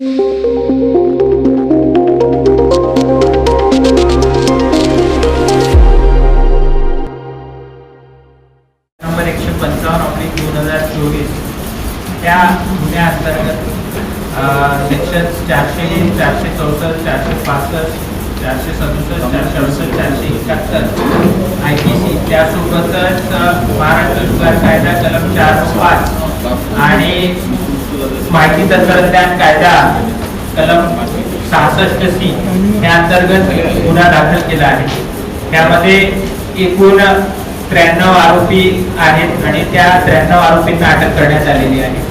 Música तंत्रज्ञान कायदा कलम सहासष्ट सी या अंतर्गत गुन्हा दाखल केला आहे. त्यामध्ये एकूण त्र्याण्णव आरोपी आहेत आणि त्या त्र्याण्णव आरोपींना अटक करण्यात आलेली आहे.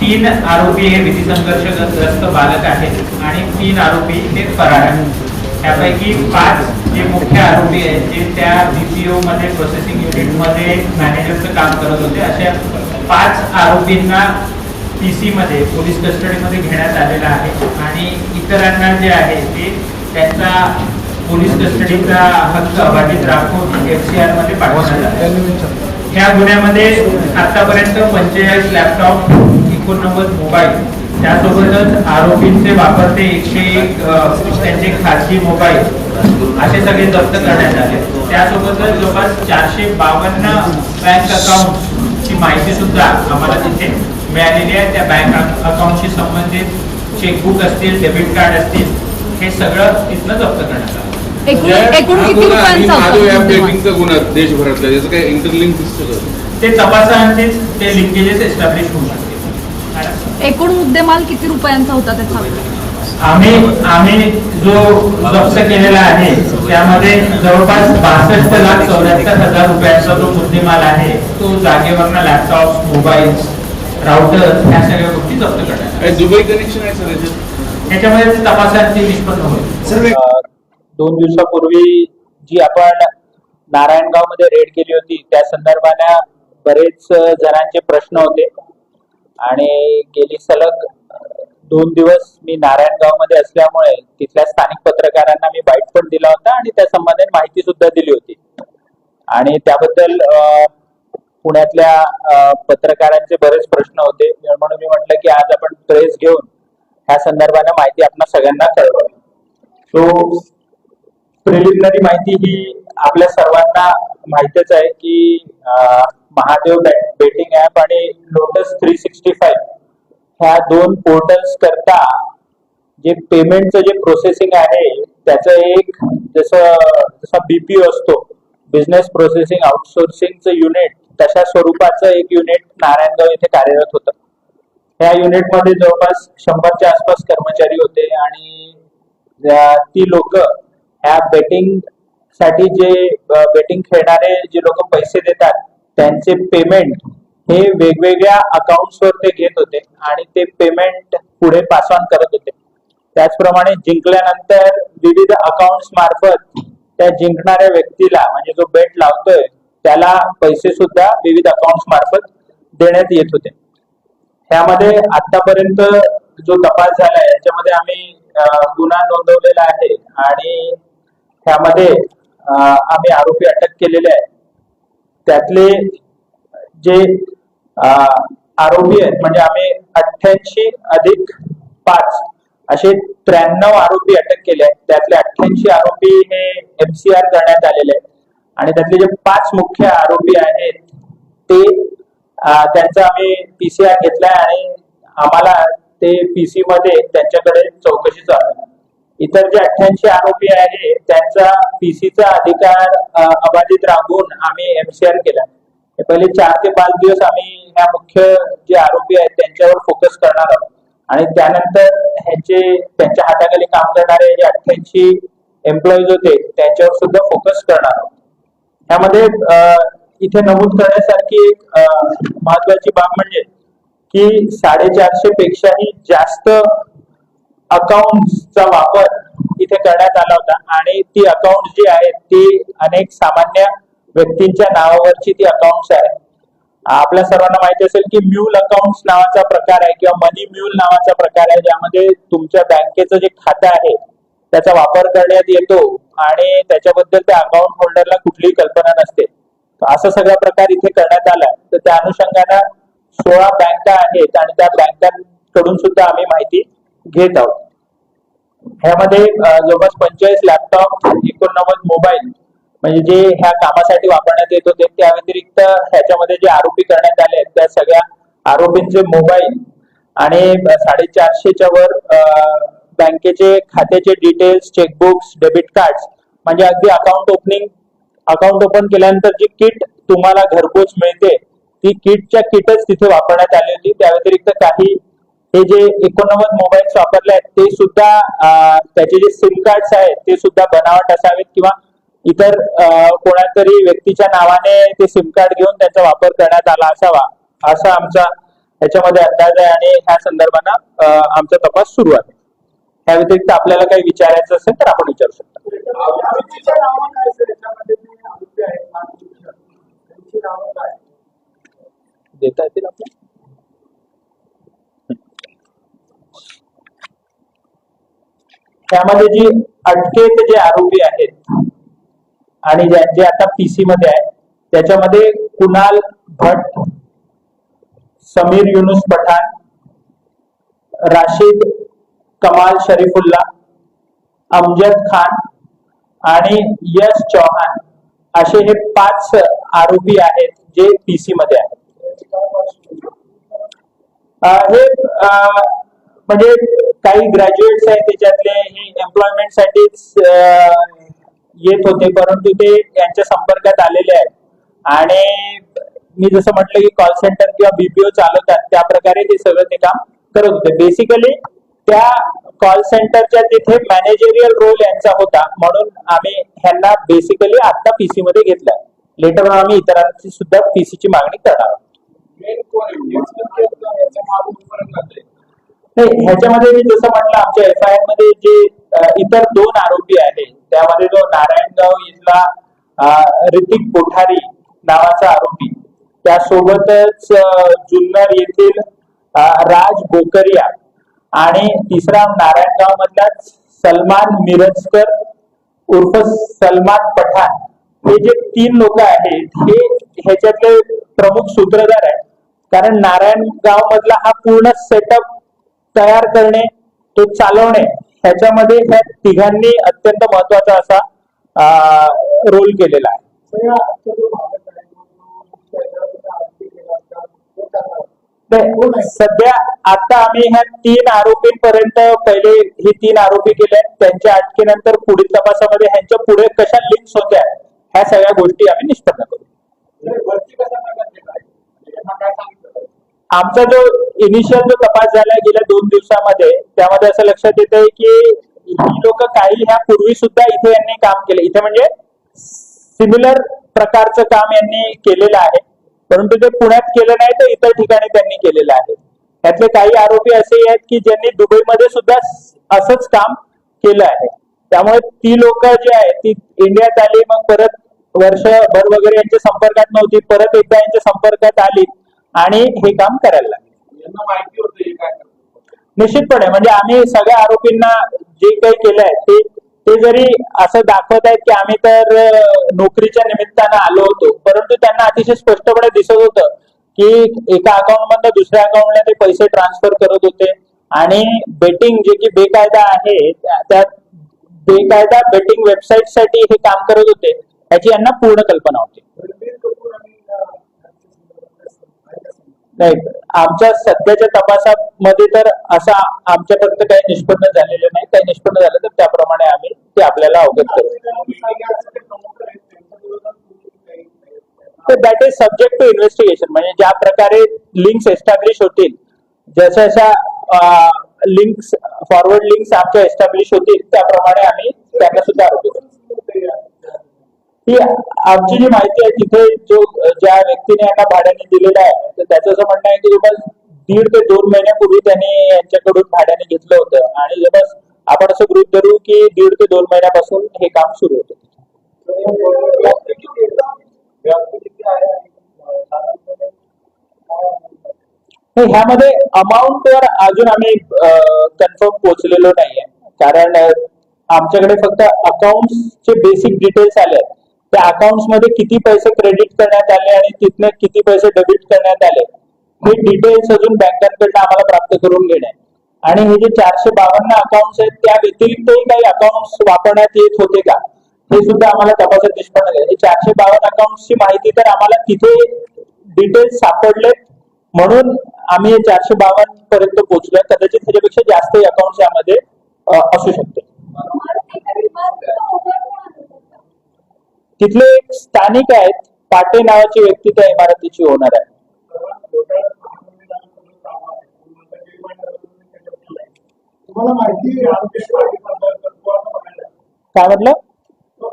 तीन आरोपी हे विधी संघर्षग्रस्त बालक आहेत आणि तीन आरोपी हे फरार आहेत. त्यापैकी पाच जे मुख्य आरोपी आहेत जे त्या बीपीओ मध्ये प्रोसेसिंग युनिटमध्ये मॅनेजरचं काम करत होते. अशा पाच आरोपींना पी सीमध्ये पोलीस कस्टडीमध्ये घेण्यात आलेला आहे. आणि इतरांना जे आहे ते त्यांचा पोलीस कस्टडीचा हक्क अबाधित राखून एफ सी आरमध्ये पाठवण्यात आला ह्या गुन्ह्यामध्ये आतापर्यंत पंचेचाळीस लॅपटॉप एकोणनव्वद मोबाईल त्यासोबतच आरोपींचे वापरते एकशे एक त्यांचे खाजगी मोबाईल असे सगळे जप्त करण्यात आले. त्यासोबतच जवळपास चारशे बावन्न बँक अकाउंटची माहिती सुद्धा आम्हाला तिथे मिळालेली आहे. त्या बँक अकाउंटशी संबंधित चेकबुक असतील डेबिट कार्ड असतील हे सगळं तिथनं जप्त करण्यात आलं. देशभरातला त्याचं काय इंटरलिंक दिसतं का? ते तपासांचेच ते लिंकेजेस एस्टॅब्लिश होऊ शकते. एकूण मुद्देमाल किती रुपयांचा होता त्याचा? आम्ही आम्ही जो जप्त केलेला आहे त्यामध्ये जवळपास बासष्ट लाख चौऱ्याहत्तर हजार रुपयांचा जो मुद्देमाल आहे तो जागेवरनं लॅपटॉप मोबाईल राउटर ह्या सगळ्या गोष्टी जप्त करण्यात दुबई कनेक्शन आहे सर त्याच्यामध्ये तपासांची निष्पन्न होईल. दोन दिवसापूर्वी जी आपण नारायणगावमध्ये रेड केली होती त्या संदर्भाने बरेच जणांचे प्रश्न होते. आणि गेली सलग दोन दिवस मी नारायणगावमध्ये असल्यामुळे तिथल्या स्थानिक पत्रकारांना मी बाईट पण दिला होता आणि त्या संबंधित माहिती सुद्धा दिली होती. आणि त्याबद्दल पुण्यातल्या पत्रकारांचे बरेच प्रश्न होते. म्हणून मी म्हटलं की आज आपण प्रेस घेऊन ह्या संदर्भाने माहिती आपण सगळ्यांना कळवावी. सो प्रिलिमिनरी माहिती ही आपल्या सर्वांना माहितच आहे की महादेव बेटिंग ऍप आणि लोटस थ्री सिक्स्टी फाईव्ह ह्या दोन पोर्टल्स करता जे पेमेंटचं जे प्रोसेसिंग आहे त्याचं एक जसं जसा बीपीओ असतो बिझनेस प्रोसेसिंग आउटसोर्सिंगचं युनिट तशा स्वरूपाचं एक युनिट नारायणगाव इथे कार्यरत होतं. या युनिटमध्ये जवळपास शंभरच्या आसपास कर्मचारी होते आणि ती लोक ह्या बेटिंगसाठी जे बेटिंग खेळणारे जे लोक पैसे देतात त्यांचे पेमेंट हे वेगवेगळ्या अकाउंट्सवर ते घेत होते आणि ते पेमेंट पुढे पास ऑन करत होते. त्याचप्रमाणे जिंकल्यानंतर विविध अकाउंट्स मार्फत त्या जिंकणाऱ्या व्यक्तीला म्हणजे जो बेट लावतोय त्याला पैसे सुद्धा विविध अकाउंट मार्फत देण्यात येत होते. त्यामध्ये आतापर्यंत जो तपास झालाय याच्यामध्ये आम्ही गुन्हा नोंदवलेला आहे आणि त्यामध्ये आम्ही आरोपी अटक केलेले आहे त्यातले जे आरोपी आहेत म्हणजे आम्ही अठ्ठ्याऐंशी अधिक पाच असे त्र्याण्णव आरोपी अटक केले आहेत. त्यातले अठ्ठ्याऐंशी आरोपी हे एमसीआर करण्यात आलेले आहेत. आणि त्यातले जे पाच मुख्य आरोपी आहेत ते त्यांचा आम्ही पीसीआर घेतलाय आणि आम्हाला ते पीसी मध्ये त्यांच्याकडे चौकशी चालू आहे. इतर जे अठ्ठ्याऐंशी आरोपी आहे त्यांचा पीसीचा अधिकार अबाधित राखून आम्ही एमसीआर केला हे पहिले चार ते पाच दिवस आम्ही ह्या मुख्य जे आरोपी आहेत त्यांच्यावर फोकस करणार आहोत. आणि त्यानंतर ह्याचे त्यांच्या हाताखाली काम करणारे जे अठ्ठ्याऐंशी एम्प्लॉईज होते त्यांच्यावर सुद्धा फोकस करणार आहोत. त्यामध्ये इथे नमूद करण्यासारखी एक महत्वाची बाब म्हणजे की साडेचारशे पेक्षाही जास्त अकाउंटचा वापर इथे करण्यात आला होता. आणि ती अकाउंट जी आहेत ती अनेक सामान्य व्यक्तींच्या नावावरची ती अकाउंट्स आहेत आपल्या सर्वांना माहिती असेल की म्यूल अकाउंट नावाचा प्रकार आहे किंवा मनी म्यूल नावाचा प्रकार आहे. ज्यामध्ये तुमच्या बँकेचं जे खातं आहे त्याचा वापर करण्यात येतो आणि त्याच्याबद्दल त्या अकाउंट होल्डरला कुठलीही कल्पना नसते. असा सगळा प्रकार इथे करण्यात आला तर त्या अनुषंगानं सोळा बँका आहेत आणि त्या बँकांकडून सुद्धा आम्ही माहिती घेत आहोत. ह्यामध्ये जवळपास पंचेचाळीस लॅपटॉप एकोणनव्वद मोबाईल म्हणजे जे ह्या कामासाठी वापरण्यात येत होते त्या व्यतिरिक्त ह्याच्यामध्ये जे आरोपी करण्यात आले आहेत त्या सगळ्या आरोपींचे मोबाईल आणि साडेचारशेच्या वर बँकेचे खात्याचे डिटेल्स चेकबुक्स डेबिट कार्ड म्हणजे अगदी अकाउंट ओपनिंग अकाउंट ओपन केल्यानंतर जी किट तुम्हाला घरपोच मिळते ती किटच्या किटच तिथे वापरण्यात आली होती. त्या व्यतिरिक्त काही हे जे एकोणनव्वद मोबाईल्स वापरले आहेत ते सुद्धा त्याचे जे सिम कार्ड आहेत ते सुद्धा बनावट असावेत किंवा इतर कोणातरी व्यक्तीच्या नावाने ते सिम कार्ड घेऊन त्याचा वापर करण्यात आला असावा असा आमचा याच्यामध्ये अंदाज आहे आणि ह्या संदर्भानं आमचा तपास सुरू आहे. त्या व्यतिरिक्त आपल्याला काही विचारायचं असेल तर आपण विचारू शकता. देता येतील आपल्याला? त्यामध्ये जी अटकेत जे आरोपी आहेत आणि जे आता पीसी मध्ये आहे त्याच्यामध्ये कुणाल भट समीर युनुस पठाण राशीद कमाल शरीफुल्ला अमजद खान आणि यश चौहान असे हे पाच आरोपी आहेत जे पीसी मध्ये आहेत. हे म्हणजे काही ग्रॅज्युएट्स आहेत त्याच्यातले हे एम्प्लॉयमेंट साठीच येत होते परंतु ते यांच्या संपर्कात आलेले आहेत. आणि मी जसं म्हटलं की कॉल सेंटर किंवा बीपीओ चालवतात त्या प्रकारे ते सगळं ते काम करत होते. बेसिकली त्या कॉल सेंटरच्या तिथे मॅनेजरियल रोल यांचा होता. म्हणून आम्ही ह्यांना बेसिकली आता पीसी मध्ये घेतलाय. लेटर आम्ही इतरांची सुद्धा पीसी ची मागणी करणार नाही ह्याच्यामध्ये मी जसं म्हटलं आमच्या एफ आय आरमध्ये जे इतर दोन आरोपी आहेत त्यामध्ये जो नारायणगाव इथला ऋतिक कोठारी नावाचा आरोपी त्यासोबतच जुन्नर येथील राज बोकरिया आणि तिसरा नारायणगाव मधलाच सलमान मिरजकर उर्फ सलमान पठाण. हे जे तीन लोक आहेत हे ह्याच्यातले प्रमुख सूत्रधार आहेत. कारण नारायणगाव मधला हा पूर्ण सेटअप तयार करणे तो चालवणे ह्याच्यामध्ये ह्या तिघांनी अत्यंत महत्त्वाचा असा रोल केलेला आहे. सध्या आता आम्ही ह्या तीन आरोपींपर्यंत पहिले हे तीन आरोपी केले. त्यांच्या अटकेनंतर पुढील तपासामध्ये ह्यांच्या पुढे कशा लिंक्स होत्या ह्या सगळ्या गोष्टी आम्ही निष्पन्न करू. आमचा जो इनिशियल जो तपास झाला गेल्या दोन दिवसामध्ये त्यामध्ये असं लक्षात येत आहे की ही लोक काही ह्या पूर्वी सुद्धा इथे यांनी काम केले. इथे म्हणजे सिमिलर प्रकारचं काम यांनी केलेलं आहे. परंतु ते पुण्यात केलं नाही तर इतर ठिकाणी त्यांनी केलेलं आहे. त्यातले काही आरोपी असे आहेत की ज्यांनी दुबईमध्ये सुद्धा असंच काम केलं आहे. त्यामुळे ती लोक जी आहेत ती इंडियात आली मग परत वर्षभर वगैरे यांच्या संपर्कात नव्हती परत एकदा यांच्या संपर्कात आली आणि हे काम करायला लागली. माहिती होतं हे काय निश्चितपणे म्हणजे आम्ही सगळ्या आरोपींना जे काही केलंय ते ते जरी असं दाखवत आहेत की आम्ही तर नोकरीच्या निमित्तानं आलो होतो परंतु त्यांना अतिशय स्पष्टपणे दिसत होतं की एका अकाउंट मधनं दुसऱ्या अकाउंटला ते पैसे ट्रान्सफर करत होते. आणि बेटिंग जे की बेकायदा आहे त्या बेकायदा बेटिंग वेबसाईटसाठी हे काम करत होते याची यांना पूर्ण कल्पना होती. नाही आमच्या सध्याच्या तपासामध्ये तर असा आमच्यापर्यंत काही निष्पन्न झालेलं नाही. काही निष्पन्न झालं तर त्याप्रमाणे आम्ही ते आपल्याला अवगत करू. तर that is subject to investigation म्हणजे ज्या प्रकारे लिंक्स एस्टॅब्लिश होतील जशा जशा लिंक्स फॉरवर्ड लिंक्स आमच्या एस्टॅब्लिश होतील त्याप्रमाणे आम्ही त्यांना सुद्धा आरोग्य करू. ही आमची जी माहिती आहे तिथे जो ज्या व्यक्तीने यांना भाड्याने दिलेला आहे तर त्याचं असं म्हणणं आहे की जवळपास दीड ते दोन महिन्यापूर्वी त्यांनी यांच्याकडून भाड्याने घेतलं होतं. आणि जवळपास आपण असं गृहित धरू की दीड ते दोन महिन्यापासून हे काम सुरू होतं. ह्यामध्ये अमाऊंट वर अजून आम्ही कन्फर्म पोहोचलेलो नाहीये. कारण आमच्याकडे फक्त अकाउंट चे बेसिक डिटेल्स आले त्या अकाउंट्समध्ये किती पैसे क्रेडिट करण्यात आले आणि तिथने किती पैसे डेबिट करण्यात आले हे डिटेल्स अजून बँकांकडनं आम्हाला प्राप्त करून घेणे आणि हे जे चारशे बावन्न अकाउंट्स आहेत त्या व्यतिरिक्तही काही अकाउंट्स वापरण्यात येत होते का? हे सुद्धा आम्हाला तपासात निष्पन्न झाले हे चारशे बावन्न अकाउंटची माहिती तर आम्हाला तिथे डिटेल्स सापडले म्हणून आम्ही हे चारशे बावन्न पर्यंत पोहोचलोय. कदाचित त्याच्यापेक्षा जास्त अकाउंट यामध्ये असू शकते. तिथले एक स्थानिक आहेत. पाटे नावाची व्यक्ती त्या इमारतीची ओनर आहे. काय म्हटलं? तो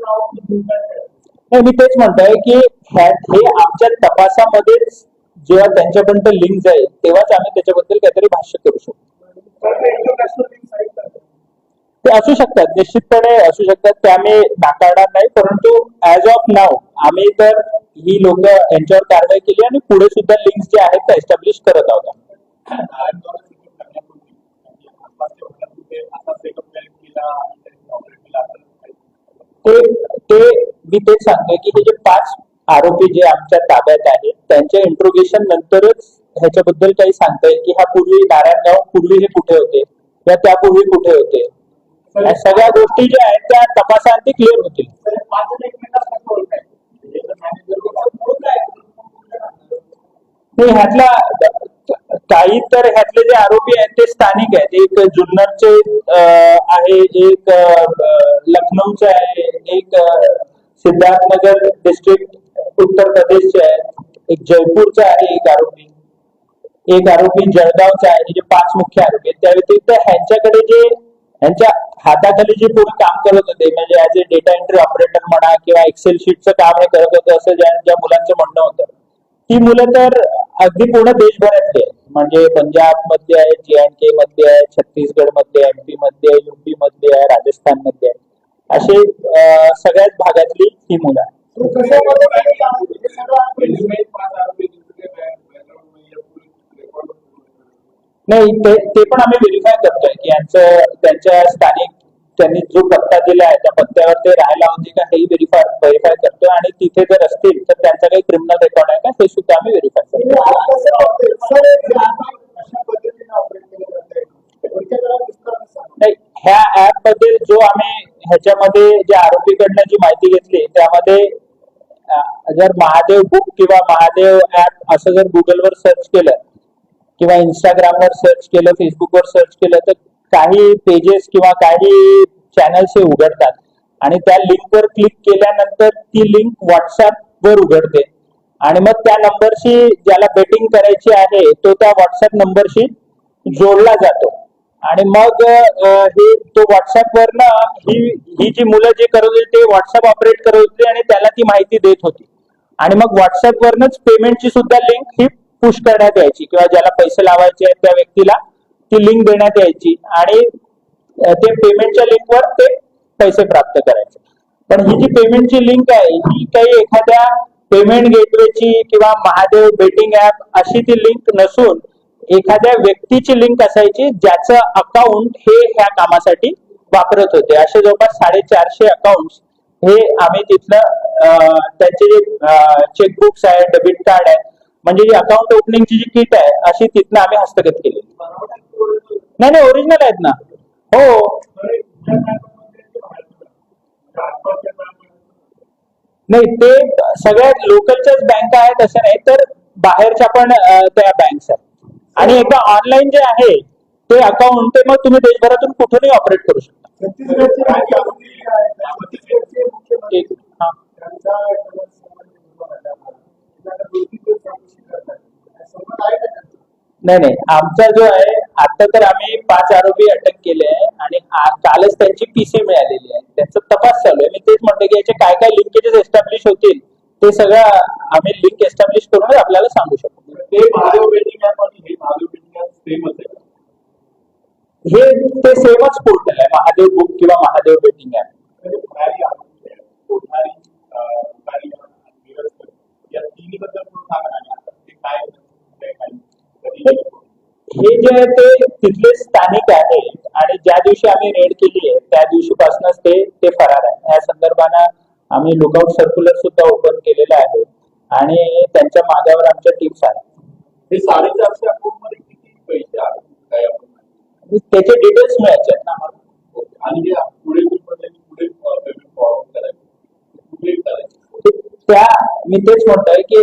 हा नाही मी तेच म्हणतोय की हे आमच्या तपासामध्येच जेव्हा त्यांच्यापर्यंत लिंक जाईल तेव्हाच आम्ही त्याच्याबद्दल काहीतरी भाष्य करू शकतो. ते ते असू शकतात निश्चितपणे असू शकतात ते आम्ही नाकारणार नाही परंतु ऍज ऑफ नाव आम्ही तर ही लोक यांच्यावर कारवाई केली आणि पुढे सुद्धा लिंक्स जे आहेत त्या एस्टॅब्लिश करत आहोत ते ते मी तेच सांगतोय की हे जे पाच आरोपी जे आमच्या ताब्यात आहेत त्यांच्या इंट्रोगेशन नंतरच ह्याच्याबद्दल काही सांगता येईल की ह्या पूर्वी नारायणगाव पूर्वी हे कुठे होते? या त्यापूर्वी कुठे होते? या सगळ्या गोष्टी ज्या आहेत त्या तपासाअंती क्लिअर होतील? म्हणजे ह्यातला काही तर ह्यातले जे आरोपी आहेत ते स्थानिक आहेत. एक जुन्नरचे आहे एक लखनौचे आहे एक सिद्धार्थनगर डिस्ट्रिक्ट उत्तर प्रदेशचे आहे एक जयपूरचा आहे एक आरोपी. एक आरोपी जळगावचा आहे जे पाच मुख्य आरोपी आहेत. त्या व्यतिरिक्त ह्यांच्याकडे जे ह्यांच्या हाताखाली जे पूर्ण काम करत होते म्हणजे as a data entry operator म्हणा किंवा एक्सेल शीटचं काम हे करत होते असं ज्या ज्या मुलांचं म्हणणं होतं. ती मुलं तर अगदी पूर्ण देशभरातली आहेत. म्हणजे पंजाबमध्ये आहे जे अँड के मध्ये आहे छत्तीसगडमध्ये एमपी मध्ये आहे युपी मध्ये आहे राजस्थानमध्ये आहे असे सगळ्याच भागातली ही मुलं आहेत. आहे? हे नाही, ते ते पण आम्ही व्हेरीफाय करतोय की यांचं त्यांच्या स्थानिक त्यांनी जो पत्ता दिला आहे त्या पत्त्यावर ते राहायला होते का हेही व्हेरीफाय व्हेरीफाय करतोय. आणि तिथे जर असतील त्यांचा काही क्रिमिनल रेकॉर्ड आहे का? हे सुद्धा आम्ही व्हेरीफाय करतो. नाही ह्या ऍपमध्ये जो आम्ही ह्याच्यामध्ये ज्या आरोपीकडनं जी माहिती घेतली त्यामध्ये जर महादेव बुक किंवा महादेव ऍप असं जर गुगलवर सर्च केलं किंवा इंस्टाग्रामवर सर्च केलं फेसबुकवर सर्च केलं तर काही पेजेस किंवा काही चॅनल्स हे उघडतात. आणि त्या लिंकवर क्लिक केल्यानंतर ती लिंक व्हॉट्सअप वर उघडते. आणि मग त्या नंबरशी ज्याला बेटिंग करायची आहे तो त्या व्हॉट्सअप नंबरशी जोडला जातो. आणि मग हे तो व्हॉट्सअप वरनं ही ही जी मुलं जे करत होती ते व्हॉट्सअप ऑपरेट करत होती आणि त्याला ती माहिती देत होती. आणि मग व्हॉट्सअप वरनच पेमेंटची सुद्धा लिंक ही पुश करण्यात यायची किंवा ज्याला पैसे लावायचे आहेत त्या व्यक्तीला ती लिंक देण्यात यायची. आणि ते पेमेंटच्या लिंकवर ते पैसे प्राप्त करायचे. पण ही जी पेमेंटची लिंक आहे ही काही एखाद्या पेमेंट गेटवेची किंवा महादेव बेटिंग ऍप अशी ती लिंक नसून एखाद्या व्यक्तीची लिंक असायची ज्याचं अकाउंट हे ह्या कामासाठी वापरत होते. असे जवळपास साडेचारशे अकाउंट हे आम्ही तिथलं त्यांचे जे चेकबुक्स आहे डेबिट कार्ड आहे म्हणजे जी अकाउंट ओपनिंगची जी किट आहे अशी तिथनं आम्ही हस्तगत केली. नाही नाही ओरिजिनल आहेत ना. हो तर या बँकांमध्ये ते बाहेर पडतात. आसपासच्या बँका नाही ते सगळ्यात लोकलच्याच बँका आहेत असं नाही तर बाहेरच्या पण त्या बँक्स आहेत. आणि एकदा ऑनलाईन जे आहे ते अकाउंट ते मग तुम्ही देशभरातून कुठूनही ऑपरेट करू शकता. नाही नाही आमचा जो आहे आता तर आम्ही पाच आरोपी अटक केले आहे आणि कालच त्यांची पीसी तपास चालू आहे. मी तेच म्हणतो की याचे काय काय लिंकेजेस एस्टॅब्लिश होतील ते सगळं आम्ही लिंक एस्टॅब्लिश करूनच आपल्याला सांगू शकतो ते महादेव बेटिंग ऍप आणि हे महादेव बेटिंग ऍप सेमच आहे हे ते सेमच पोर्टल आहे महादेव बुक किंवा महादेव बेटिंग ऍप म्हणजे आहे? काय कधी हे जे आहे ते तिथले स्थानिक आहेत. आणि ज्या दिवशी आम्ही रेड केली आहे त्या दिवशीपासूनच ते ते फरार आहे. या संदर्भानं आम्ही लुकआउट सर्क्युलर सुद्धा ओपन केलेलं आहे आणि त्यांच्या मागावर आमच्या टीम्स आहेत. साडेचारशे किती पैसे त्याचे डिटेल्स मिळायचे आहेत ना. आणि पुढे पुढे पेमेंट फॉरवर्ड करायचं. त्या मी तेच म्हणतोय की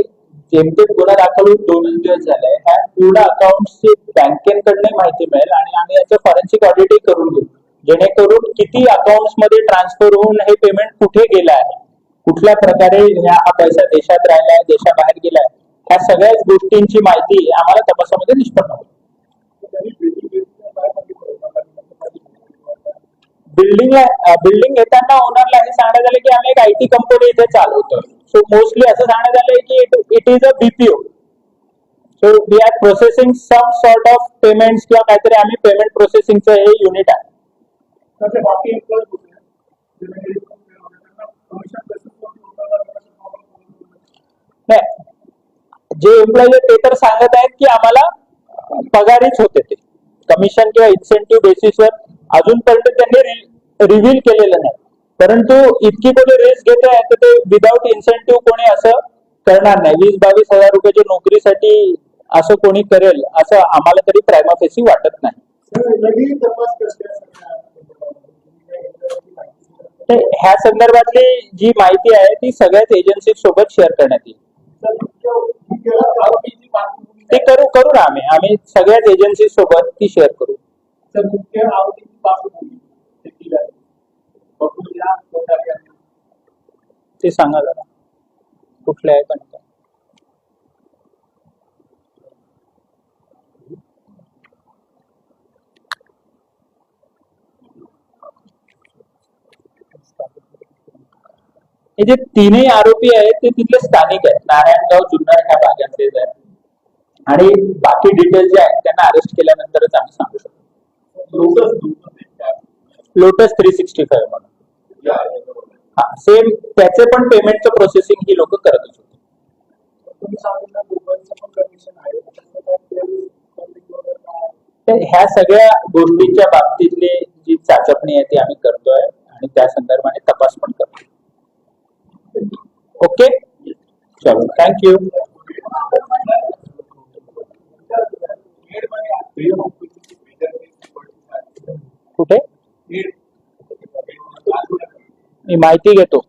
जेमतेम गुन्हा दाखल होऊन दोन दिवस झाले ह्या पूर्ण अकाउंटची बँकेकडनं माहिती मिळेल आणि आम्ही याचं फॉरेन्सिक ऑडिटही करून घेऊ. जेणेकरून किती अकाउंट्समध्ये ट्रान्सफर होऊन हे पेमेंट कुठे गेलं आहे? कुठल्या प्रकारे ह्या हा पैसा देशात राहिला आहे देशाबाहेर गेलाय ह्या सगळ्याच गोष्टींची माहिती आम्हाला तपासामध्ये निष्पन्न होईल. बिल्डिंग बिल्डिंग घेताना ओनरला हे सांगण्यात आलं की आम्ही एक आय टी कंपनी इथे चालवतोय. सो मोस्टली असं सांगण्यात आलंय की it is a BPO so we are processing some sort of payments किंवा काहीतरी आम्ही पेमेंट प्रोसेसिंगचं हे युनिट आहे. जे एम्प्लॉई ते तर सांगत आहेत की आम्हाला पगारीच होते ते. कमिशन किंवा इन्सेंटिव्ह बेसिसवर अजूनपर्यंत त्यांनी रिव्हील केलेलं नाही. परंतु इतकी कोणी रिस्क घेत आहे तर ते विदाऊट इन्सेंटिव्ह कोणी असं करणार नाही. वीस बावीस हजार रुपयाच्या नोकरीसाठी असं कोणी करेल असं आम्हाला तरी प्रायमाफेसी वाटत नाही. ह्या संदर्भातली जी माहिती आहे ती सगळ्याच एजन्सी सोबत शेअर करण्यात येईल. ते करू करू ना आम्ही. आम्ही सगळ्याच एजन्सी सोबत ती शेअर करू. ते सांगा जरा. कुठले आहे पण. हे जे तीनही आरोपी आहेत ते तिथले स्थानिक आहेत. नारायणगाव जुन्नर ह्या भागातलेच आहेत आणि बाकी डिटेल्स जे आहेत त्यांना अरेस्ट केल्यानंतरच आम्ही सांगू शकतो. लोटस थ्री सिक्स्टी फाईव्ह म्हणून. सेम त्याचे पण पेमेंटचं प्रोसेसिंग ही लोक करत होते ह्या सगळ्या गोष्टींच्या बाबतीतली जी चाचपणी आहे ती आम्ही करतोय आणि त्या संदर्भाने तपास पण करतोय. ओके? चलो थँक्यू मी माहिती घेतो.